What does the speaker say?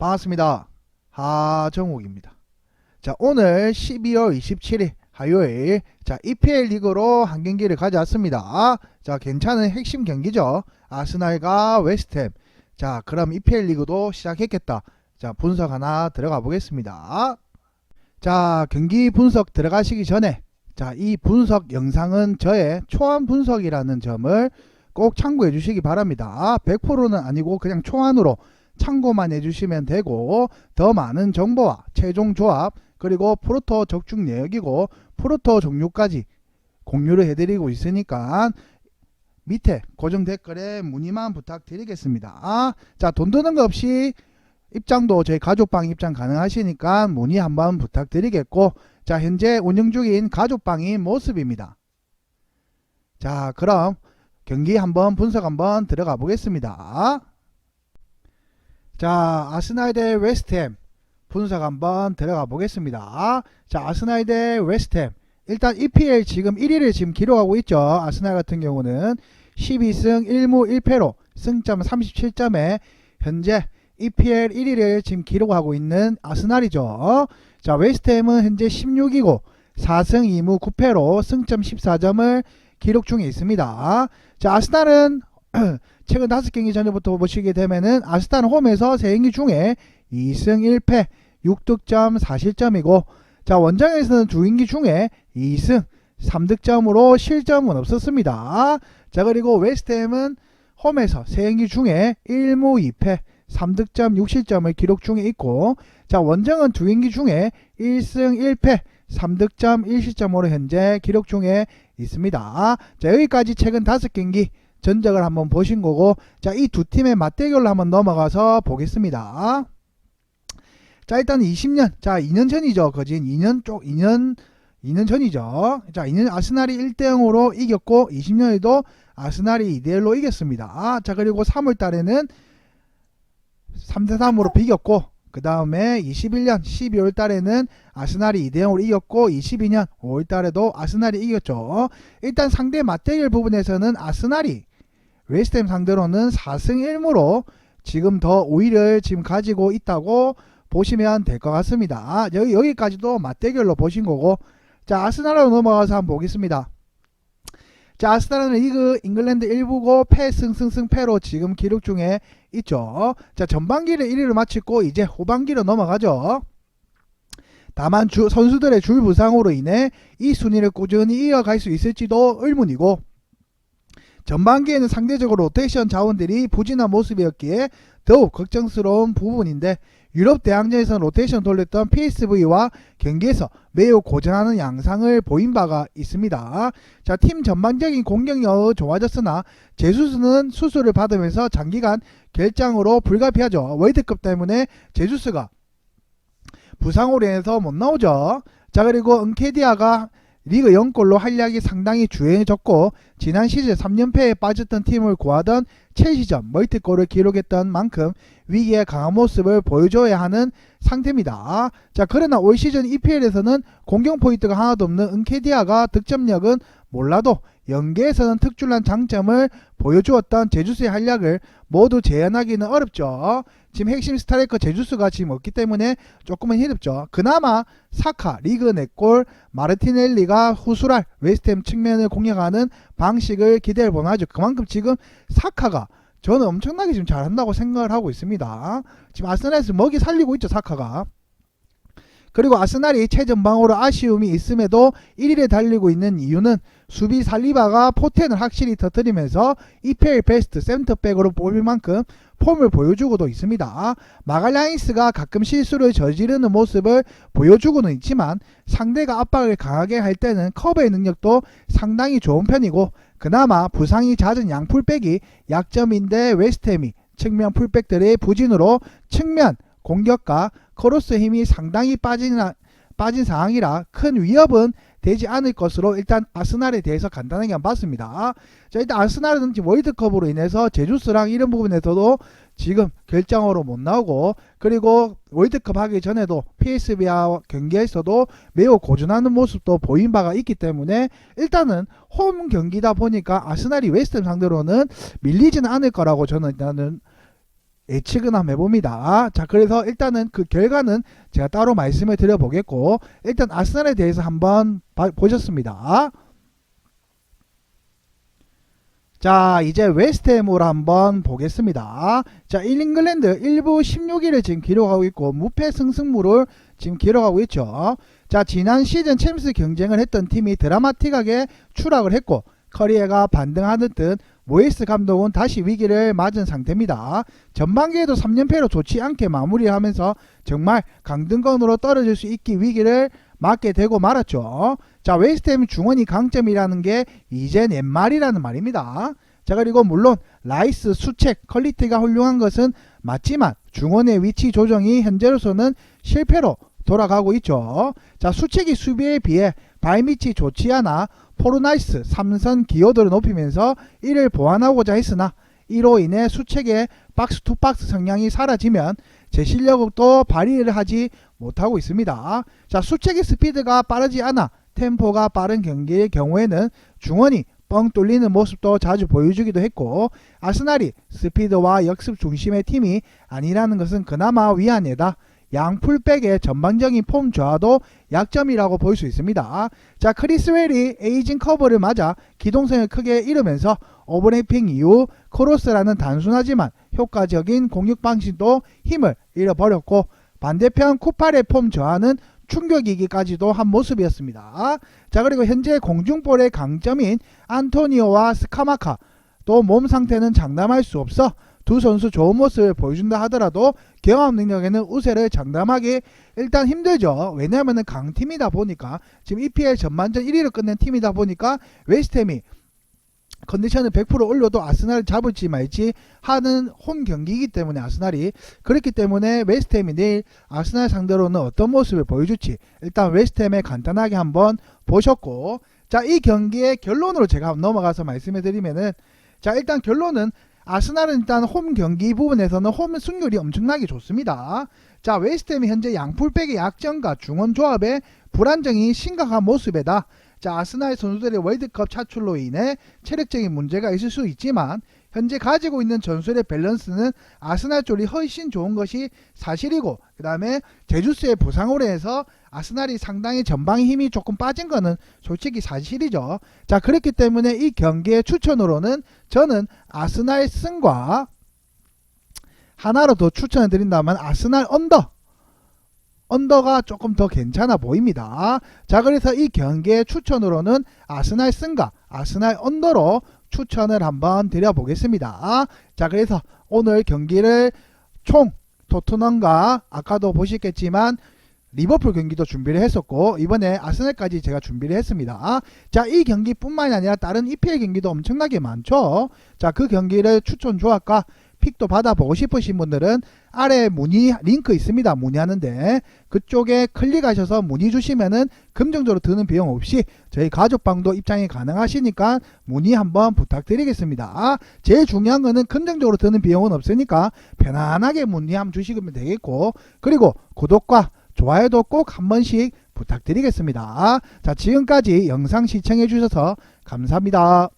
반갑습니다. 하정욱입니다. 자, 오늘 12월 27일 화요일 자, EPL 리그로 한 경기를 가져왔습니다. 자, 괜찮은 핵심 경기죠. 아스날과 웨스트햄. 자, 그럼 EPL 리그도 시작했겠다. 자, 분석 하나 들어가 보겠습니다. 자, 경기 분석 들어가시기 전에 자, 이 분석 영상은 저의 초안 분석이라는 점을 꼭 참고해 주시기 바랍니다. 100%는 아니고 그냥 초안으로 참고만 해주시면 되고 더 많은 정보와 최종 조합 그리고 프로토 적중 내역이고 프로토 종류까지 공유를 해드리고 있으니까 밑에 고정 댓글에 문의만 부탁드리겠습니다. 자, 돈 드는 거 없이 입장도 저희 가족방 입장 가능하시니까 문의 한번 부탁드리겠고 자, 현재 운영 중인 가족방인 모습입니다. 자, 그럼 경기 한번 분석 한번 들어가 보겠습니다. 자, 아스날 대 웨스트햄 분석 한번 들어가 보겠습니다. 자, 아스날 대 웨스트햄. 일단 EPL 지금 1위를 지금 기록하고 있죠. 아스날 같은 경우는 12승 1무 1패로 승점 37점에 현재 EPL 1위를 지금 기록하고 있는 아스날이죠. 자, 웨스트햄은 현재 16이고 4승 2무 9패로 승점 14점을 기록 중에 있습니다. 자, 아스날은 최근 5경기 전부터 보시게 되면은 아스날은 홈에서 3경기 중에 2승 1패 6득점 4실점이고 자 원정에서는 두 경기 중에 2승 3득점으로 실점은 없었습니다. 자 그리고 웨스트햄은 홈에서 3경기 중에 1무 2패 3득점 6실점을 기록 중에 있고 자 원정은 두 경기 중에 1승 1패 3득점 1실점으로 현재 기록 중에 있습니다. 자 여기까지 최근 5경기 전적을 한번 보신 거고 자 이 두 팀의 맞대결로 한번 넘어가서 보겠습니다. 자 일단 20년. 자 2년 전이죠 거진. 2년 쪽 2년 2년 전이죠. 자 2년 아스날이 1대 0으로 이겼고 20년에도 아스날이 2대 1로 이겼습니다. 자 그리고 3월 달에는 3대 3으로 비겼고 그 다음에 21년 12월 달에는 아스날이 2대 0으로 이겼고 22년 5월 달에도 아스날이 이겼죠. 일단 상대 맞대결 부분에서는 아스날이 웨스트햄 상대로는 4승 1무로 지금 더 우위를 지금 가지고 있다고 보시면 될 것 같습니다. 여기, 여기까지도 맞대결로 보신 거고, 자, 아스날로 넘어가서 한번 보겠습니다. 자, 아스날은 리그 잉글랜드 1부고 패승승승패로 지금 기록 중에 있죠. 자, 전반기를 1위로 마치고 이제 후반기로 넘어가죠. 다만 주, 선수들의 줄 부상으로 인해 이 순위를 꾸준히 이어갈 수 있을지도 의문이고, 전반기에는 상대적으로 로테이션 자원들이 부진한 모습이었기에 더욱 걱정스러운 부분인데 유럽 대항전에서 로테이션 돌렸던 PSV와 경기에서 매우 고전하는 양상을 보인 바가 있습니다. 자, 팀 전반적인 공격력은 좋아졌으나 제수스는 수술을 받으면서 장기간 결장으로 불가피하죠. 월드컵 때문에 제수스가 부상으로 인해서 못 나오죠. 자, 그리고 은케디아가 리그 0골로 활약이 상당히 주행해졌고 지난 시즌 3연패에 빠졌던 팀을 구하던 첼시전 멀티골을 기록했던 만큼 위기에 강한 모습을 보여줘야 하는 상태입니다. 자 그러나 올 시즌 EPL에서는 공격 포인트가 하나도 없는 은케디아가 득점력은 몰라도 연계에서는 특출난 장점을 보여주었던 제주스의 활약을 모두 재현하기는 어렵죠. 지금 핵심 스트라이커 제주스가 지금 없기 때문에 조금은 힘들죠. 그나마 사카, 리그 4골, 마르티넬리가 후술할 웨스트햄 측면을 공략하는 방식을 기대해 보나죠. 그만큼 지금 사카가 저는 엄청나게 지금 잘한다고 생각을 하고 있습니다. 지금 아스날에서 먹이 살리고 있죠, 사카가. 그리고 아스날이 최전방으로 아쉬움이 있음에도 1위에 달리고 있는 이유는 수비 살리바가 포텐을 확실히 터뜨리면서 EPL 베스트 센터백으로 뽑힐 만큼 폼을 보여주고도 있습니다. 마갈라이스가 가끔 실수를 저지르는 모습을 보여주고는 있지만 상대가 압박을 강하게 할 때는 커버의 능력도 상당히 좋은 편이고 그나마 부상이 잦은 양풀백이 약점인데 웨스트햄이 측면 풀백들의 부진으로 측면 공격과 크로스 힘이 상당히 빠진, 빠진 상황이라 큰 위협은 되지 않을 것으로 일단 아스날에 대해서 간단하게 한번 봤습니다. 자, 일단 아스날은 지금 월드컵으로 인해서 제주스랑 이런 부분에서도 지금 결정으로 못 나오고 그리고 월드컵 하기 전에도 PSV와 경기에서도 매우 고전하는 모습도 보인 바가 있기 때문에 일단은 홈 경기다 보니까 아스날이 웨스트햄 상대로는 밀리지는 않을 거라고 저는 일단은 예측은 한번 해봅니다. 자, 그래서 일단은 그 결과는 제가 따로 말씀을 드려보겠고, 일단 아스날에 대해서 한번 봐- 보셨습니다. 자, 이제 웨스트햄으로 한번 보겠습니다. 자, 잉글랜드 1부 16위를 지금 기록하고 있고, 무패 승승무를 지금 기록하고 있죠. 자, 지난 시즌 챔스 경쟁을 했던 팀이 드라마틱하게 추락을 했고, 커리어가 반등하는 듯 모이스 감독은 다시 위기를 맞은 상태입니다. 전반기에도 3연패로 좋지 않게 마무리하면서 정말 강등권으로 떨어질 수 있기 위기를 맞게 되고 말았죠. 자, 웨스트햄 중원이 강점이라는 게 이젠 옛말이라는 말입니다. 자, 그리고 물론 라이스, 수책, 퀄리티가 훌륭한 것은 맞지만 중원의 위치 조정이 현재로서는 실패로 돌아가고 있죠. 자, 수책이 수비에 비해 발밑이 좋지 않아 포르나이스, 삼선 기여도를 높이면서 이를 보완하고자 했으나 이로 인해 수책의 박스 투 박스 성향이 사라지면 제 실력도 발휘를 하지 못하고 있습니다. 자, 수책의 스피드가 빠르지 않아 템포가 빠른 경기의 경우에는 중원이 뻥 뚫리는 모습도 자주 보여주기도 했고 아스날이 스피드와 역습 중심의 팀이 아니라는 것은 그나마 위안이다. 양풀백의 전반적인 폼 저하도 약점이라고 볼 수 있습니다. 자, 크리스 웰이 에이징 커버를 맞아 기동성을 크게 잃으면서 오버래핑 이후 크로스라는 단순하지만 효과적인 공격 방식도 힘을 잃어버렸고 반대편 쿠팔의 폼 저하는 충격이기까지도 한 모습이었습니다. 자 그리고 현재 공중볼의 강점인 안토니오와 스카마카 또 몸 상태는 장담할 수 없어 두 선수 좋은 모습을 보여준다 하더라도 경험 능력에는 우세를 장담하기 일단 힘들죠. 왜냐하면 강팀이다 보니까 지금 EPL 전반전 1위를 끝낸 팀이다 보니까 웨스트햄이 컨디션을 100% 올려도 아스날을 잡을지 말지 하는 홈 경기이기 때문에 아스날이 그렇기 때문에 웨스트햄이 내일 아스날 상대로는 어떤 모습을 보여줄지 일단 웨스트햄에 간단하게 한번 보셨고 자 이 경기의 결론으로 제가 넘어가서 말씀해 드리면은 자 일단 결론은 아스날은 일단 홈 경기 부분에서는 홈 승률이 엄청나게 좋습니다. 자 웨스트햄이 현재 양풀백의 약점과 중원 조합의 불안정이 심각한 모습에다 자 아스날 선수들의 월드컵 차출로 인해 체력적인 문제가 있을 수 있지만 현재 가지고 있는 전술의 밸런스는 아스날 쪽이 훨씬 좋은 것이 사실이고 그 다음에 제주스의 부상으로 해서 아스날이 상당히 전방의 힘이 조금 빠진 거는 솔직히 사실이죠. 자 그렇기 때문에 이 경기의 추천으로는 저는 아스날 승과 하나로 더 추천해 드린다면 아스날 언더 언더가 조금 더 괜찮아 보입니다. 자 그래서 이 경기의 추천으로는 아스날 승과 아스날 언더로 추천을 한번 드려보겠습니다. 자 그래서 오늘 경기를 총 토트넘과 아까도 보셨겠지만 리버풀 경기도 준비를 했었고 이번에 아스날까지 제가 준비를 했습니다. 자 이 경기뿐만이 아니라 다른 EPL 경기도 엄청나게 많죠. 자 그 경기를 추천 조합과 픽도 받아보고 싶으신 분들은 아래 문의 링크 있습니다. 문의하는데 그쪽에 클릭하셔서 문의 주시면은 긍정적으로 드는 비용 없이 저희 가족방도 입장이 가능하시니까 문의 한번 부탁드리겠습니다. 제일 중요한 거는 긍정적으로 드는 비용은 없으니까 편안하게 문의 한번 주시면 되겠고 그리고 구독과 좋아요도 꼭 한 번씩 부탁드리겠습니다. 자 지금까지 영상 시청해 주셔서 감사합니다.